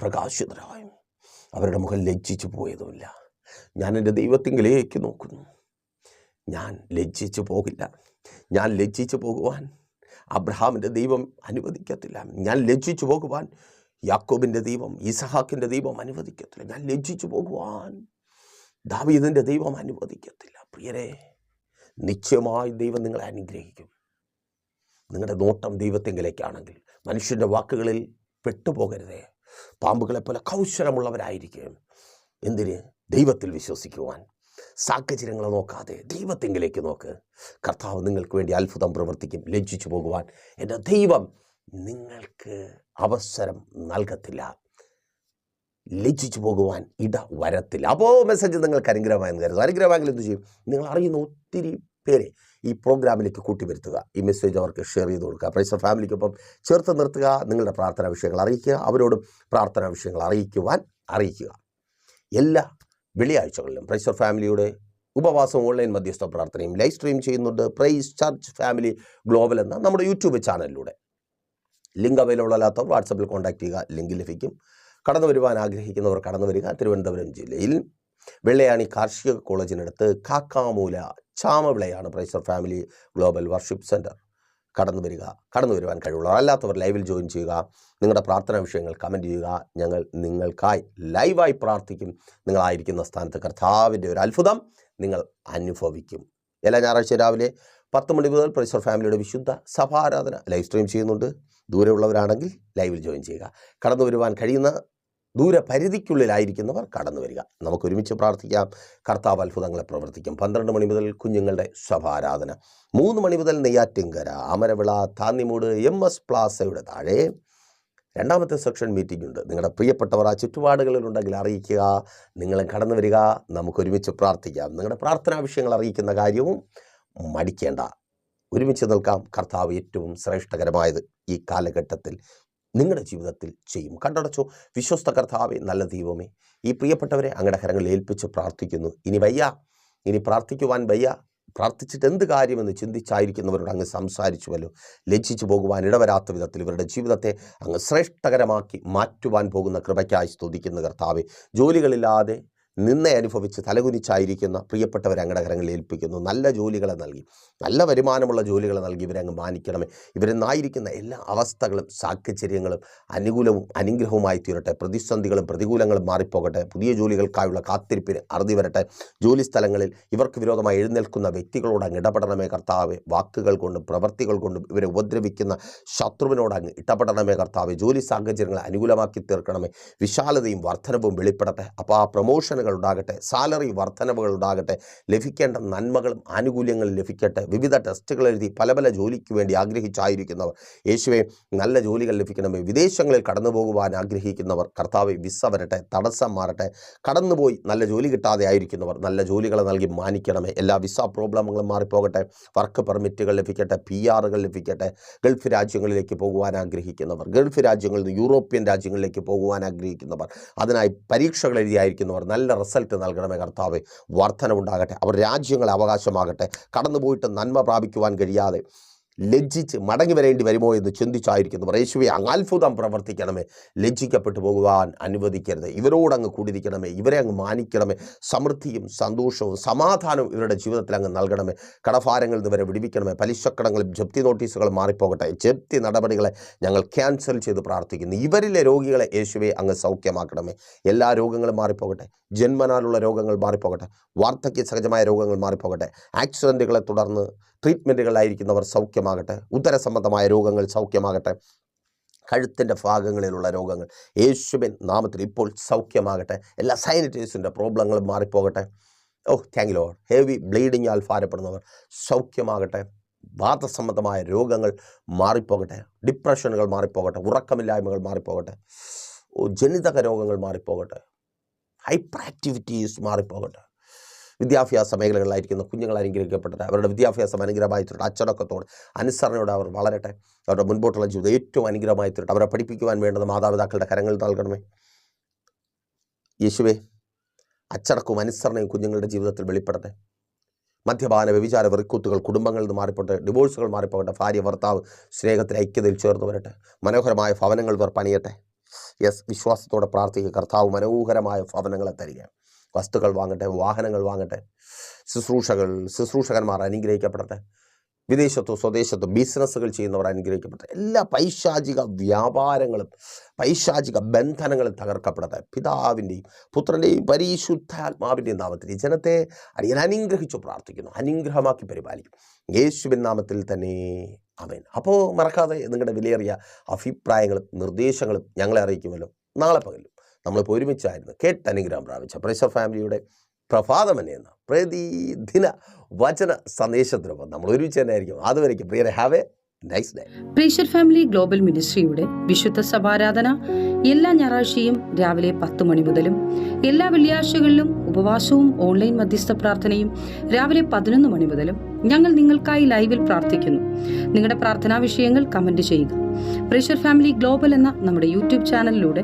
A: പ്രകാശിതരായും. അവരുടെ മുഖം ലജ്ജിച്ചു പോയതുമില്ല. ഞാൻ എന്റെ ദൈവത്തിങ്കിലേക്ക് നോക്കുന്നു. ഞാൻ ലജ്ജിച്ചു പോകില്ല. ഞാൻ ലജ്ജിച്ചു പോകുവാൻ അബ്രഹാമിന്റെ ദൈവം അനുവദിക്കത്തില്ല. ഞാൻ ലജ്ജിച്ചു പോകുവാൻ യാക്കോബിന്റെ ദൈവം ഇസഹാക്കിന്റെ ദൈവം അനുവദിക്കത്തില്ല. ഞാൻ ലജ്ജിച്ചു പോകുവാൻ ദാവീദിന്റെ ദൈവം അനുവദിക്കത്തില്ല. പ്രിയരെ നിശ്ചയമായി ദൈവം നിങ്ങളെ അനുഗ്രഹിക്കും. നിങ്ങളുടെ നോട്ടം ദൈവത്തെങ്കിലേക്കാണെങ്കിൽ മനുഷ്യന്റെ വാക്കുകളിൽ പെട്ടുപോകരുതേ. പാമ്പുകളെപ്പോലെ കൗശലമുള്ളവരായിരിക്കും. എന്തിന്? ദൈവത്തിൽ വിശ്വസിക്കുവാൻ. സാഹചര്യങ്ങളെ നോക്കാതെ ദൈവത്തെങ്കിലേക്ക് നോക്ക്. കർത്താവ് നിങ്ങൾക്ക് വേണ്ടി അത്ഭുതം പ്രവർത്തിക്കും ലജ്ജിച്ചു പോകുവാൻ. എന്റെ ദൈവം നിങ്ങൾക്ക് അവസരം നൽകത്തില്ല. ലജ്ജിച്ചു പോകുവാൻ ഇട വരത്തില്ല. അപ്പോൾ മെസ്സേജ് നിങ്ങൾക്ക് അനുഗ്രഹമായെന്ന് കരുതുന്നു. അനുഗ്രഹമായെങ്കിൽ എന്ത് ചെയ്യും നിങ്ങൾ അറിയുന്ന ഒത്തിരി പേരെ ഈ പ്രോഗ്രാമിലേക്ക് കൂട്ടിവരുത്തുക. ഈ മെസ്സേജ് അവർക്ക് ഷെയർ ചെയ്ത് കൊടുക്കുക. പ്രൈസർ ഫാമിലിക്കൊപ്പം ചേർത്ത് നിർത്തുക. നിങ്ങളുടെ പ്രാർത്ഥനാ വിഷയങ്ങൾ അറിയിക്കുക. അവരോടും പ്രാർത്ഥനാ വിഷയങ്ങൾ അറിയിക്കുവാൻ അറിയിക്കുക. എല്ലാ വെള്ളിയാഴ്ചകളിലും പ്രൈസർ ഫാമിലിയുടെ ഉപവാസം ഓൺലൈൻ മധ്യസ്ഥ പ്രാർത്ഥനയും ലൈവ് സ്ട്രീം ചെയ്യുന്നുണ്ട്. പ്രൈസ് ചർച്ച് ഫാമിലി ഗ്ലോബൽ എന്ന നമ്മുടെ യൂട്യൂബ് ചാനലിലൂടെ. ലിങ്ക് അവൈലബിൾ അല്ലാത്തവർ വാട്സപ്പിൽ കോൺടാക്ട് ചെയ്യുക. ലിങ്ക് ലഭിക്കും. കടന്നു വരുവാൻ ആഗ്രഹിക്കുന്നവർ കടന്നു വരിക. തിരുവനന്തപുരം ജില്ലയിൽ വെള്ളയാണി കാർഷിക കോളേജിനടുത്ത് Kakkamoola ചാമവിളയാണ് praiser family global worship centre കടന്നു വരിക കടന്നു വരുവാൻ കഴിവുള്ളവർ അല്ലാത്തവർ ലൈവിൽ ജോയിൻ ചെയ്യുക നിങ്ങളുടെ പ്രാർത്ഥനാ വിഷയങ്ങൾ കമന്റ് ചെയ്യുക ഞങ്ങൾ നിങ്ങൾക്കായി ലൈവായി പ്രാർത്ഥിക്കും. നിങ്ങളായിരിക്കുന്ന സ്ഥാനത്ത് കർത്താവിന്റെ ഒരു അത്ഭുതം നിങ്ങൾ അനുഭവിക്കും. എല്ലാ ഞായറാഴ്ച രാവിലെ പത്ത് മണി മുതൽ പ്രൈസർ ഫാമിലിയുടെ വിശുദ്ധ സഭാരാധന ലൈവ് സ്ട്രീം ചെയ്യുന്നുണ്ട്. ദൂരെയുള്ളവരാണെങ്കിൽ ലൈവിൽ ജോയിൻ ചെയ്യുക. കടന്നു വരുവാൻ കഴിയുന്ന ദൂര പരിധിക്കുള്ളിലായിരിക്കുന്നവർ കടന്നു വരിക നമുക്ക് ഒരുമിച്ച് പ്രാർത്ഥിക്കാം. കർത്താവ് അത്ഭുതങ്ങളെ പ്രവർത്തിക്കും. പന്ത്രണ്ട് മണി മുതൽ കുഞ്ഞുങ്ങളുടെ സഭാരാധന മൂന്ന് മണി മുതൽ നെയ്യാറ്റിങ്കര അമരവിള താന്നിമൂട് എം എസ് പ്ലാസയുടെ താഴെ. രണ്ടാമത്തെ സെക്ഷൻ മീറ്റിംഗ് ഉണ്ട്. നിങ്ങളുടെ പ്രിയപ്പെട്ടവർ ആ ചുറ്റുപാടുകളിലുണ്ടെങ്കിൽ അറിയിക്കുക. നിങ്ങളും കടന്നു വരിക നമുക്ക് ഒരുമിച്ച് പ്രാർത്ഥിക്കാം. നിങ്ങളുടെ പ്രാർത്ഥനാ വിഷയങ്ങൾ അറിയിക്കുന്ന കാര്യവും മടിക്കേണ്ട. ഒരുമിച്ച് നിൽക്കാം. കർത്താവ് ഏറ്റവും ശ്രേഷ്ഠകരമായത് ഈ കാലഘട്ടത്തിൽ നിങ്ങളുടെ ജീവിതത്തിൽ ചെയ്യും. കണ്ടടച്ചോ വിശ്വസ്ത കർത്താവെ നല്ല ദൈവമേ ഈ പ്രിയപ്പെട്ടവരെ അങ്ങയുടെ കരങ്ങളിൽ ഏൽപ്പിച്ച് പ്രാർത്ഥിക്കുന്നു. ഇനി വയ്യ. ഇനി പ്രാർത്ഥിക്കുവാൻ വയ്യ. പ്രാർത്ഥിച്ചിട്ട് എന്ത് കാര്യമെന്ന് ചിന്തിച്ചായിരിക്കുന്നവരോട് അങ്ങ് സംസാരിച്ചുവല്ലോ. ലജ്ജിച്ചു പോകുവാൻ ഇടവരാത്ത വിധത്തിൽ ഇവരുടെ ജീവിതത്തെ അങ്ങ് ശ്രേഷ്ഠകരമാക്കി മാറ്റുവാൻ പോകുന്ന കൃപയ്ക്കായി സ്തുതിക്കുന്ന കർത്താവെ. ജോലികളില്ലാതെ നിന്നെ അനുഭവിച്ച് തലകുനിച്ചായിരിക്കുന്ന പ്രിയപ്പെട്ടവരെ അങ്ങയുടെ കരങ്ങളിൽ ഏൽപ്പിക്കുന്നു. നല്ല ജോലികളെ നൽകി. നല്ല വരുമാനമുള്ള ജോലികളെ നൽകി ഇവരെ അങ്ങ് മാനിക്കണമേ. ഇവരെന്നായിരിക്കുന്ന എല്ലാ അവസ്ഥകളും സാഹചര്യങ്ങളും അനുകൂലവും അനുഗ്രഹവുമായി തീരട്ടെ. പ്രതിസന്ധികളും പ്രതികൂലങ്ങളും മാറിപ്പോകട്ടെ. പുതിയ ജോലികൾക്കായുള്ള കാത്തിരിപ്പിന് അറുതി വരട്ടെ. ജോലി സ്ഥലങ്ങളിൽ ഇവർക്ക് വിരോധമായി എഴുന്നേൽക്കുന്ന വ്യക്തികളോട് അങ്ങ് ഇടപെടണമേ കർത്താവെ. വാക്കുകൾ കൊണ്ടും പ്രവൃത്തികൾ കൊണ്ടും ഇവരെ ഉപദ്രവിക്കുന്ന ശത്രുവിനോട് അങ്ങ് ഇടപെടണമേ കർത്താവെ. ജോലി സാഹചര്യങ്ങളെ അനുകൂലമാക്കി തീർക്കണമേ. വിശാലതയും വർധനവും വെളിപ്പെടട്ടെ. അപ്പോൾ ആ പ്രൊമോഷനുകൾ ഉണ്ടാകട്ടെ സാലറി വർധനവുകൾ ഉണ്ടാകട്ടെ ലഭിക്കേണ്ട നന്മകളും ആനുകൂല്യങ്ങളും ലഭിക്കട്ടെ. വിവിധ ടെസ്റ്റുകൾ എഴുതി പല പല ജോലിക്ക് വേണ്ടി ആഗ്രഹിച്ചായിരിക്കുന്നവർ. യേശുവെ നല്ല ജോലികൾ ലഭിക്കണമേ. വിദേശങ്ങളിൽ കടന്നു പോകുവാൻ ആഗ്രഹിക്കുന്നവർ കർത്താവ് വിസ വരട്ടെ തടസ്സം മാറട്ടെ. കടന്നുപോയി നല്ല ജോലി കിട്ടാതെ ആയിരിക്കുന്നവർ നല്ല ജോലികൾ നൽകി മാനിക്കണമേ. എല്ലാ വിസ പ്രോബ്ലങ്ങളും മാറിപ്പോകട്ടെ. വർക്ക് പെർമിറ്റുകൾ ലഭിക്കട്ടെ പി ആറുകൾ ലഭിക്കട്ടെ. ഗൾഫ് രാജ്യങ്ങളിലേക്ക് പോകുവാൻ ആഗ്രഹിക്കുന്നവർ ഗൾഫ് രാജ്യങ്ങളിൽ നിന്ന് യൂറോപ്യൻ രാജ്യങ്ങളിലേക്ക് പോകുവാൻ ആഗ്രഹിക്കുന്നവർ അതിനായി പരീക്ഷകൾ എഴുതിയായിരിക്കുന്നവർ നല്ല റിസൾട്ട് നൽകണമേ കർത്താവ്. വർധനവുണ്ടാകട്ടെ അവർ രാജ്യങ്ങളെ അവകാശമാകട്ടെ. കടന്നുപോയിട്ട് നന്മ പ്രാപിക്കുവാൻ കഴിയാതെ ലജ്ജിച്ച് മടങ്ങി വരേണ്ടി വരുമോ എന്ന് ചിന്തിച്ചായിരിക്കുന്നു. യേശുവെ അങ്ങ് അത്ഭുതം പ്രവർത്തിക്കണമേ. ലജ്ജിക്കപ്പെട്ടു പോകുവാൻ അനുവദിക്കരുത്. ഇവരോടങ്ങ് കൂടിയിരിക്കണമേ. ഇവരെ അങ്ങ് മാനിക്കണമേ. സമൃദ്ധിയും സന്തോഷവും സമാധാനവും ഇവരുടെ ജീവിതത്തിൽ അങ്ങ് നൽകണമേ. കടഭാരങ്ങളിൽ നിന്ന് വരെ വിടിവിക്കണമേ. പലിശക്കടങ്ങളും ജപ്തി നോട്ടീസുകളും മാറിപ്പോകട്ടെ. ജപ്തി നടപടികളെ ഞങ്ങൾ ക്യാൻസൽ ചെയ്ത് പ്രാർത്ഥിക്കുന്നു. ഇവരിലെ രോഗികളെ യേശുവെ അങ്ങ് സൗഖ്യമാക്കണമേ. എല്ലാ രോഗങ്ങളും മാറിപ്പോകട്ടെ. ജന്മനാലുള്ള രോഗങ്ങൾ മാറിപ്പോകട്ടെ. വാർദ്ധക്യ സഹജമായ രോഗങ്ങൾ മാറിപ്പോകട്ടെ. ആക്സിഡന്റുകളെ തുടർന്ന് ട്രീറ്റ്മെന്റുകളായിരിക്കുന്നവർ സൗഖ്യമാകട്ടെ ഉദര സംബന്ധമായ രോഗങ്ങൾ സൗഖ്യമാകട്ടെ കഴുത്തിന്റെ ഭാഗങ്ങളിലുള്ള രോഗങ്ങൾ. യേശുവിൻ നാമത്തിൽ ഇപ്പോൾ സൗഖ്യമാകട്ടെ എല്ലാ സൈനിറ്റൈസിന്റെ പ്രോബ്ലങ്ങളും മാറിപ്പോകട്ടെ. ഓ താങ്ക് ലോഡ് ഹെവി ബ്ലീഡിങ്ങാൽ ഭാരപ്പെടുന്നവർ സൗഖ്യമാകട്ടെ വാദസംബന്ധമായ രോഗങ്ങൾ മാറിപ്പോകട്ടെ ഡിപ്രഷനുകൾ മാറിപ്പോകട്ടെ ഉറക്കമില്ലായ്മകൾ മാറിപ്പോകട്ടെ ജനിതക രോഗങ്ങൾ മാറിപ്പോകട്ടെ ഹൈപ്പർ ആക്ടിവിറ്റീസ് മാറിപ്പോകട്ടെ. വിദ്യാഭ്യാസ മേഖലകളിലായിരിക്കുന്ന. കുഞ്ഞുങ്ങൾ അനുഗ്രഹിക്കപ്പെട്ടത് അവരുടെ വിദ്യാഭ്യാസം അനുഗ്രഹമായി അച്ചടക്കത്തോടെ അനുസരണയോടെ അവർ വളരട്ടെ. അവരുടെ മുൻപോട്ടുള്ള ജീവിതം ഏറ്റവും അനുഗ്രഹമായി തീരട്ടെ അവരെ പഠിപ്പിക്കുവാൻ വേണ്ടത് മാതാപിതാക്കളുടെ കരങ്ങളിൽ നൽകണമേ യേശുവേ അച്ചടക്കവും അനുസരണയും കുഞ്ഞുങ്ങളുടെ ജീവിതത്തിൽ വെളിപ്പെടട്ടെ. മദ്യപാന വ്യഭിചാര വെറിക്കൂത്തുകൾ കുടുംബങ്ങളിൽ നിന്ന് മാറിപ്പോട്ടെ. ഡിവോഴ്സുകൾ മാറിപ്പോകട്ടെ. ഭാര്യ ഭർത്താവ് സ്നേഹത്തിൽ ഐക്യതയിൽ ചേർന്ന് വരട്ടെ. മനോഹരമായ ഭവനങ്ങൾ പണിയട്ടെ യെസ് വിശ്വാസത്തോടെ പ്രാർത്ഥിക്കുക. കർത്താവ് മനോഹരമായ ഭവനങ്ങളെ തരിക. വസ്തുക്കൾ വാങ്ങട്ടെ വാഹനങ്ങൾ വാങ്ങട്ടെ ശുശ്രൂഷകൾ ശുശ്രൂഷകന്മാർ അനുഗ്രഹിക്കപ്പെടട്ടെ വിദേശത്തോ സ്വദേശത്തോ ബിസിനസ്സുകൾ ചെയ്യുന്നവർ അനുഗ്രഹിക്കപ്പെടട്ടെ എല്ലാ പൈശാചിക വ്യാപാരങ്ങളും പൈശാചിക ബന്ധനങ്ങളും തകർക്കപ്പെടട്ടെ. പിതാവിന്റെയും പുത്രന്റെയും പരിശുദ്ധാത്മാവിന്റെയും നാമത്തിൽ ജനത്തെ അറിയാൻ അനുഗ്രഹിച്ചു പ്രാർത്ഥിക്കുന്നു. അനുഗ്രഹമാക്കി പരിപാലിക്കും. യേശുവിൻ നാമത്തിൽ തന്നെ. അവൻ അപ്പോൾ മറക്കാതെ നിങ്ങളുടെ വിലയേറിയ അഭിപ്രായങ്ങളും നിർദ്ദേശങ്ങളും ഞങ്ങളെ അറിയിക്കുമല്ലോ. നാളെ പകലും. നമ്മളിപ്പോൾ ഒരുമിച്ചായിരുന്നു. കേട്ട് അനുഗ്രഹം പ്രാപിച്ച. പ്രഷർ ഫാമിലിയുടെ പ്രഭാതമനെയെന്ന പ്രതിദിന വചന സന്ദേശത്തിനൊപ്പം നമ്മൾ ഒരുമിച്ച് തന്നെ ആയിരിക്കും അതുവരയ്ക്കും പ്രിയരെ have a nice day
B: Praiser family global മിനിസ്ട്രിയുടെ വിശുദ്ധ സഭാരാധന എല്ലാ ഞായറാഴ്ചയും രാവിലെ പത്ത് മണി മുതലും എല്ലാ വെള്ളിയാഴ്ചകളിലും ഉപവാസവും ഓൺലൈൻ മധ്യസ്ഥ പ്രാർത്ഥനയും രാവിലെ പതിനൊന്ന് മണി മുതലും ഞങ്ങൾ നിങ്ങൾക്കായി ലൈവിൽ പ്രാർത്ഥിക്കുന്നു. നിങ്ങളുടെ പ്രാർത്ഥനാ വിഷയങ്ങൾ കമന്റ് ചെയ്യുക. പ്രേഷർ ഫാമിലി ഗ്ലോബൽ എന്ന നമ്മുടെ യൂട്യൂബ് ചാനലിലൂടെ